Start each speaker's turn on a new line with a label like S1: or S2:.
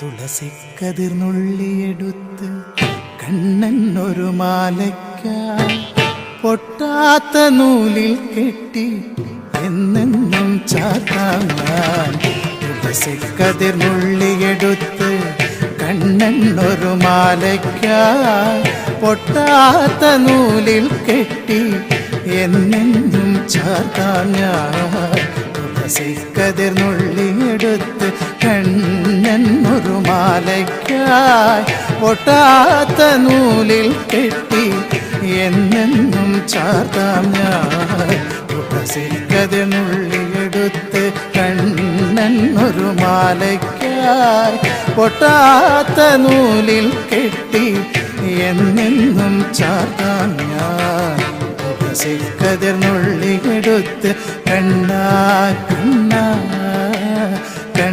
S1: തുളസിക്കതിർന്നുള്ളിയെടുത്ത് കണ്ണൻ ഒരു പൊട്ടാത്ത നൂലിൽ കെട്ടി എന്നെന്നും ചാത്താൻ തുളസിക്കതിർന്നുള്ളിയെടുത്ത് കണ്ണൻ ഒരു പൊട്ടാത്ത നൂലിൽ കെട്ടി എന്നെന്നും ചാത്താൻ ഞാൻ. തുളസിക്കതിർന്നുള്ളിയെടുത്ത് കണ്ണൻ ഒരു മാലയ്ക്കായി ഒട്ടാത്ത നൂലിൽ കെട്ടി എന്നെന്നും ചാർത്താം ഞാൻ. തുളസിക്കതിർന്നുള്ളിയെടുത്ത് കണ്ണൻ ഒരു മാലയ്ക്കായി ഒട്ടാത്ത നൂലിൽ കെട്ടി എന്നെന്നും ചാർത്താം ഞാൻ. തുളസിക്കതിർന്നുള്ളിയെടുത്ത് കണ്ണാ കണ്ണാ